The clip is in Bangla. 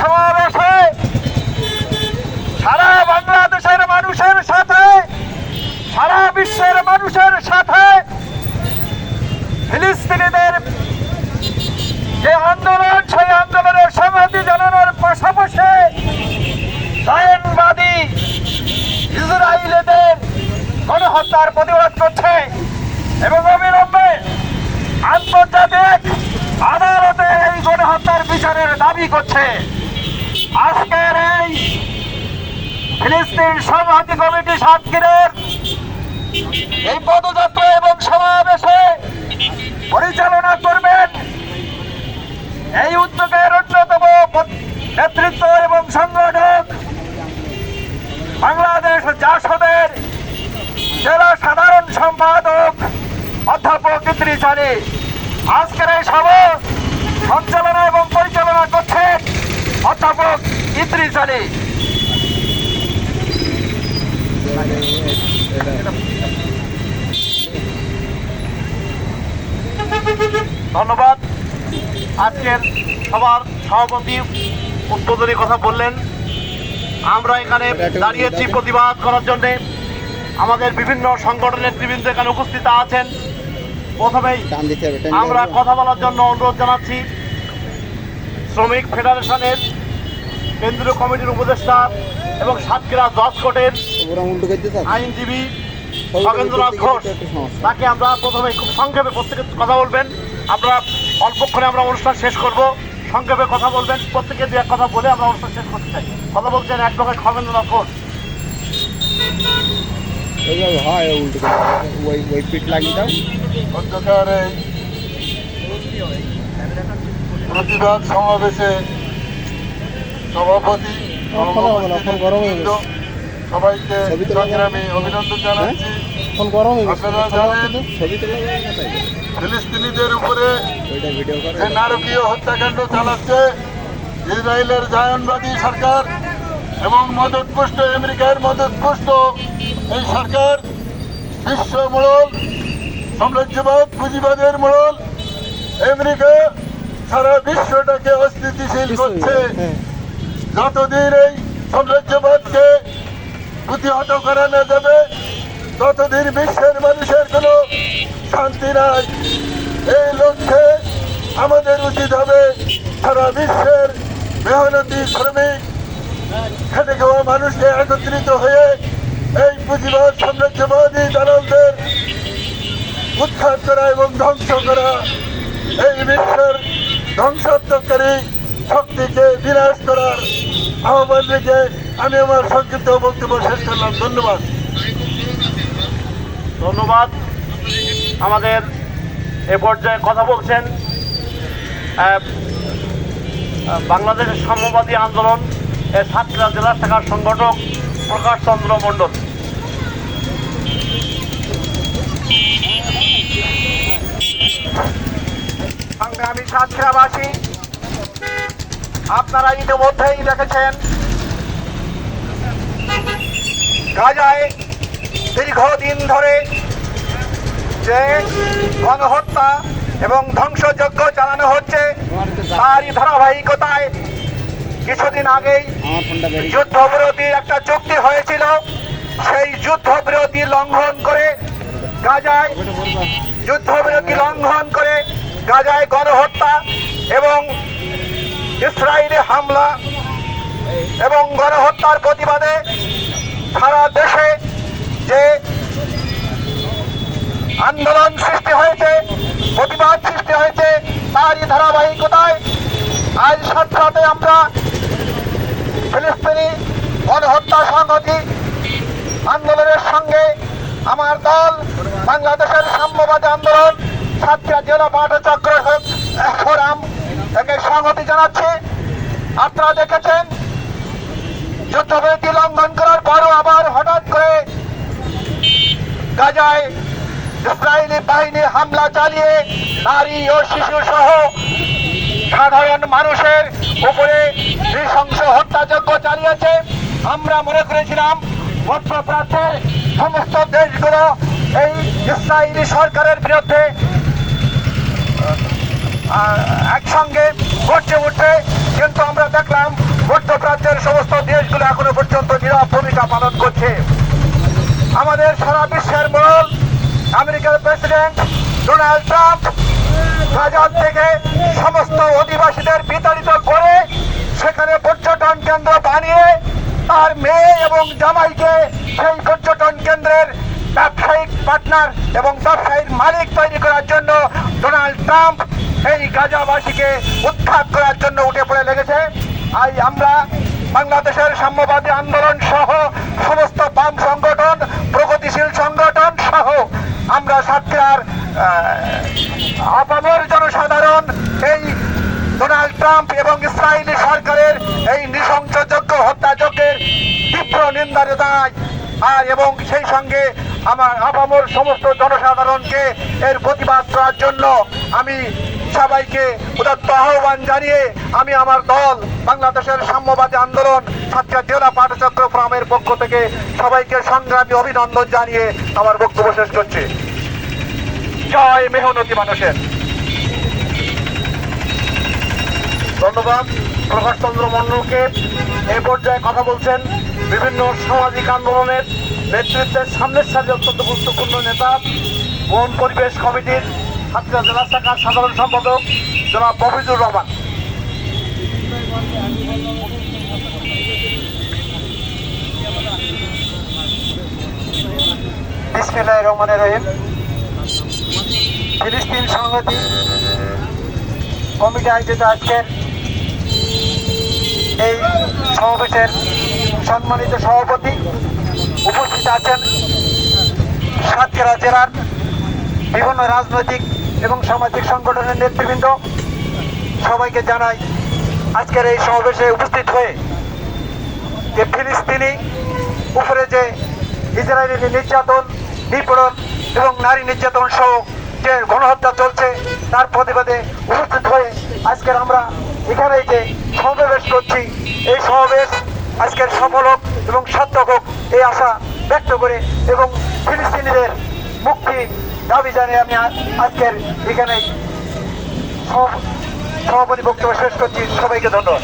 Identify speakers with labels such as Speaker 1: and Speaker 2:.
Speaker 1: সমাবেশে সারা বাংলাদেশের মানুষের সাথে, সারা বিশ্বের মানুষের সাথে ফিলিস্তিনিদের যে আন্দোলন, সেই আন্দোলনের সংহতি জানানোর পাশাপাশি জায়নবাদী ইসরায়েলিদের গণহত্যার প্রতিবাদ করছে এবং অবিলম্বে আন্তর্জাতিক আদালতে এই গণহত্যার বিচারের দাবি করছে। আজকের এই ফিলিস্তিন সংহতি কমিটি সাতক্ষীরের এই পদযাত্রা এবং সমাবেশে পরিচালনা করবেন এই উদ্যোগের অন্যতম নেতৃত্ব এবং সংগঠক বাংলাদেশ জাসদের জেলা সাধারণ সম্পাদক অধ্যাপক ইদ্রিস আলী। আজকের এই সভা সঞ্চালনা এবং পরিচালনা করছেন অধ্যাপক ইদ্রিস আলী।
Speaker 2: ধন্যবাদ। আজকের সবার সভাপতি উদ্বোধনী কথা বললেন। আমরা এখানে দাঁড়িয়েছি প্রতিবাদ করার জন্য। আমাদের বিভিন্ন সংগঠনের নেতৃবৃন্দ এখানে উপস্থিত আছেন। প্রথমেই আমরা কথা বলার জন্য অনুরোধ জানাচ্ছি। শ্রমিক ফেডারেশনের কেন্দ্রীয় কমিটির উপদেষ্টা এবং সাতক্ষীরা জজ কোর্টের
Speaker 3: ওরা উল্টো
Speaker 2: আইনজীবী খগেন্দ্রনাথ ঘোষ। তাকে আমরা প্রথমে খুব সংক্ষেপে প্রত্যেকে কথা বলবেন। আমরা অল্পক্ষণে আমরা অনুষ্ঠান শেষ করব। সংক্ষেপে কথা বলবেন। প্রত্যেকে দু এক কথা বলে আমরা অনুষ্ঠান শেষ করতে চাই। কথা বলছেন অ্যাডভোকেট খগেন্দ্রনাথ ঘোষ।
Speaker 3: হয় উল্টো ওই ওই পিঠ লাগিয়ে দাও।
Speaker 4: অন্ধকার। প্রতিবাদ সমাবেশে সভাপতি সবাইকে? সংগ্রামী অভিনন্দন জানাচ্ছি।
Speaker 3: গরম হয়ে
Speaker 4: আপনারা জানেন ফিলিস্তিনিদের উপরে যে নারকীয় হত্যাকাণ্ড চালাচ্ছে ইসরায়েলের জায়নবাদী সরকার এবং মদতপুষ্ট আমেরিকার মদতপুষ্ট এই সরকার বিশ্ব মোড়ল সাম্রাজ্যবাদ পুঁজিবাদের মোড়ল আমেরিকা সারা বিশ্বটাকে অস্থিতিশীল করছে।
Speaker 3: হ্যাঁ।
Speaker 4: যতদিন এই সাম্রাজ্যবাদকে প্রতিহত করা না যাবে ততদিন বিশ্বের মানুষের কোনো শান্তি নাই। এই লক্ষ্যে আমাদের উচিত হবে সারা বিশ্বের মেহনতি শ্রমিক খেটে খাওয়া মানুষকে একত্রিত হয়ে এই পুঁজিবাদ সাম্রাজ্যবাদী দালালদের উৎখাত করা এবং ধ্বংস করা। এই বিশ্বের ধ্বংসাত্মককারী শক্তিকে বিনাশ করার আহ্বান রেখে আমি আমার সংক্ষিপ্ত বক্তব্য শেষ করলাম। ধন্যবাদ।
Speaker 2: ধন্যবাদ। আমাদের এ পর্যায়ে কথা বলছেন বাংলাদেশের সাম্যবাদী আন্দোলন এর সাতক্ষীরা জেলা শাখার সংগঠক প্রকাশ চন্দ্র মণ্ডল।
Speaker 1: সংগ্রামী সাতক্ষীরাবাসী আপনারা ইতিমধ্যেই দেখেছেন গাজায় দীর্ঘদিন ধরে যে গণহত্যা এবং ধ্বংসযজ্ঞ চালানো হচ্ছে, তারই ধারাবাহিকতায় কিছুদিন আগেই
Speaker 3: ফোনটা
Speaker 1: একটা চুক্তি হয়েছিল। সেই যুদ্ধবিরতি লঙ্ঘন করে গাজায় যুদ্ধবিরতি লঙ্ঘন করে গাজায় গণহত্যা এবং ইসরায়েলি হামলা এবং গণহত্যার প্রতিবাদে সারা দেশে যে আন্দোলন সৃষ্টি হয়েছে, প্রতিবাদ সৃষ্টি হয়েছে, তারই ধারাবাহিকতায় আজ সাথে সাথে আমরা ফিলিস্তিনি গণহত্যা সংহতি আন্দোলনের সঙ্গে আমার দল বাংলাদেশের সাম্যবাদী আন্দোলন সাতক্ষীরা জেলা পাঠচক্র ফোরাম থেকে সংহতি জানাচ্ছে। আপনারা দেখেছেন, যুদ্ধবিরতি লঙ্ঘন করার পরও আবার হঠাৎ করে গাজায় ইসরায়েলি বাহিনী হামলা চালিয়ে নারী ও শিশু সহ সাধারণ মানুষের উপরে নৃশংস হত্যাযজ্ঞ চালিয়েছে। আমরা মনে করেছিলাম, মধ্যপ্রাচ্যের সমস্ত দেশগুলো এই ইসরায়েলি সরকারের বিরুদ্ধে একসঙ্গে গর্জে উঠবে কিন্তু আমরা দেখলাম মধ্যপ্রাচ্যের সমস্ত দেশগুলো এখনও পর্যন্ত নীরব ভূমিকা পালন করছে। আমাদের সারা বিশ্বের মূল আমেরিকার প্রেসিডেন্ট ডোনাল্ড ট্রাম্প গাজার থেকে সমস্ত অধিবাসীদের বিতাড়িত করে সেখানে পর্যটন কেন্দ্র বানিয়ে তার মেয়ে এবং জামাইকে সেই পর্যটন কেন্দ্রের ব্যবসায়িক পার্টনার এবং ব্যবসায়ীর মালিক তৈরি করার জন্য ডোনাল্ড ট্রাম্প এই গাজাবাসীকে উৎখাত করার জন্য উঠে পড়ে লেগেছে। আই আমরা বাংলাদেশের সাম্যবাদী আন্দোলন সহ সমস্ত বাম সংগঠন, প্রগতিশীল সংগঠন সহ আমরা সাতক্ষীরার আপামর জনসাধারণ, এই ডোনাল্ড ট্রাম্প এবং ইসরায়েলি সরকারের এই নৃশংসযোগ্য হত্যাযজ্ঞের তীব্র নিন্দা জানাই। আর এবং সেই সঙ্গে আমার আপামর সমস্ত জনসাধারণকে এর প্রতিবাদ করার জন্য আমি সবাইকে উদাত্ত আহ্বান জানিয়ে আমি আমার দল, বাংলাদেশের সাম্যবাদী আন্দোলন সাতক্ষীরা জেলা পাঠচক্র ফোরামের পক্ষ থেকে সবাইকে সংগ্রামী অভিনন্দন জানিয়ে আমার বক্তব্য শেষ করছি। জয় মেহনতি মানুষের।
Speaker 2: ধন্যবাদ প্রকাশ চন্দ্র মন্ডলকে। এ পর্যায়ে কথা বলছেন বিভিন্ন সামাজিক আন্দোলনের নেতৃত্বের সামনের সাথে অত্যন্ত গুরুত্বপূর্ণ নেতা, বন পরিবেশ কমিটির সাতক্ষীরা জেলা শাখার সাধারণ সম্পাদক জনাব মফিজুর রহমান।
Speaker 1: ফিলিস্তিন সংহতি কমিটি আয়োজিত এই সমাবেশের সম্মানিত সভাপতি উপস্থিত আছেন সাতক্ষীরা জেলার বিভিন্ন রাজনৈতিক এবং সামাজিক সংগঠনের নেতৃবৃন্দ, সবাইকে জানাই আজকের এই সমাবেশে উপস্থিত হয়ে যে ফিলিস্তিনি, উপরে যে ইসরায়েলি নির্যাতন নিপীড়ন এবং নারী নির্যাতন সহ যে গণহত্যা চলছে, তার প্রতিবাদে উপস্থিত হয়ে আজকের আমরা এখানে যে সমাবেশ করছি। এই সমাবেশ আজকের সফল হোক এবং সার্থক হোক, এই আশা ব্যক্ত করে এবং ফিলিস্তিনিদের মুক্তি দাবি জানিয়ে আমি আজকের এখানে সভাপতি বক্তব্য শেষ করছি। সবাইকে ধন্যবাদ।